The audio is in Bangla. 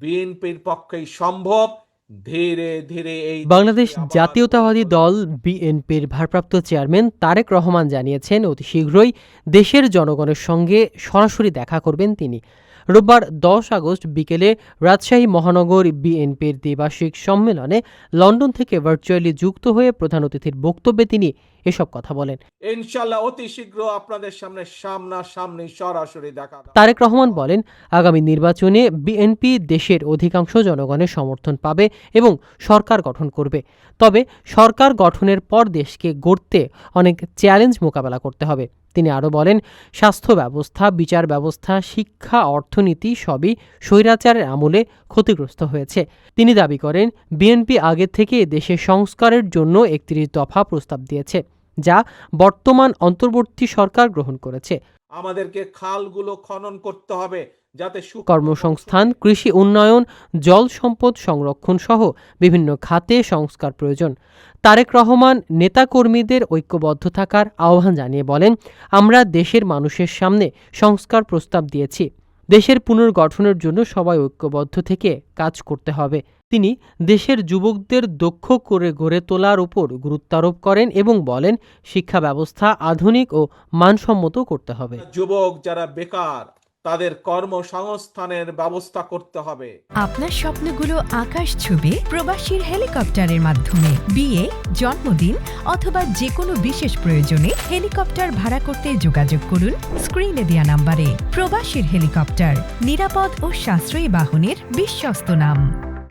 বিএনপির পক্ষেই সম্ভব। ধীরে ধীরে এই বাংলাদেশ জাতীয়তাবাদী দল বিএনপির ভারপ্রাপ্ত চেয়ারম্যান তারেক রহমান জানিয়েছেন অতি শীঘ্রই দেশের জনগণের সঙ্গে সরাসরি দেখা করবেন তিনি। রোববার দশ আগস্ট বিকেলে রাজশাহী মহানগর বিএনপির দ্বিবার্ষিক সম্মেলনে লন্ডন থেকে ভার্চুয়ালি যুক্ত হয়ে প্রধান অতিথির বক্তব্যে তিনি এসব কথা বলেন। ইনশাল্লাহ অতি শীঘ্র আপনাদের সামনে সামনাসামনি সরাসরি দেখা তারেক রহমান বলেন আগামী নির্বাচনে বিএনপি দেশের অধিকাংশ জনগণের সমর্থন পাবে এবং সরকার গঠন করবে। তবে সরকার গঠনের পর দেশকে গড়তে অনেক চ্যালেঞ্জ মোকাবেলা করতে হবে। তিনি আরও বলেন, স্বাস্থ্য ব্যবস্থা, বিচার ব্যবস্থা, শিক্ষা, অর্থনীতি সবই স্বৈরাচারের আমলে ক্ষতিগ্রস্ত হয়েছে। তিনি দাবি করেন, বিএনপি আগে থেকে দেশে সংস্কারের জন্য একত্রিশ দফা প্রস্তাব দিয়েছে। যা বর্তমান অন্তর্বর্তী সরকার গ্রহণ করেছে। আমাদেরকে খালগুলো খনন করতে হবে যাতে কর্মসংস্থান কৃষি উন্নয়ন জল সম্পদ সংরক্ষণ সহ বিভিন্ন খাতে সংস্কার প্রয়োজন। তারেক রহমান নেতাকর্মীদের ঐক্যবদ্ধ থাকার আহ্বান জানিয়ে বলেন আমরা দেশের মানুষের সামনে সংস্কার প্রস্তাব দিয়েছি। দেশের পুনর্গঠনের জন্য সবাই ঐক্যবদ্ধ থেকে কাজ করতে হবে। তিনি দেশের যুবকদের দক্ষ করে গড়ে তোলার উপর গুরুত্বারোপ করেন এবং বলেন, শিক্ষা ব্যবস্থা আধুনিক ও মানসম্মত করতে হবে। যুবক যারা বেকার তাদের কর্মসংস্থানের ব্যবস্থা করতে হবে। আপনার স্বপ্নগুলো আকাশ ছুবে প্রবাসীর হেলিকপ্টারের মাধ্যমে। বিয়ে, জন্মদিন অথবা যে কোনো বিশেষ প্রয়োজনে হেলিকপ্টার ভাড়া করতে যোগাযোগ করুন স্ক্রিনে দেওয়া নাম্বারে। প্রবাসীর হেলিকপ্টার, নিরাপদ ও সাশ্রয়ী বাহনের বিশ্বস্ত নাম।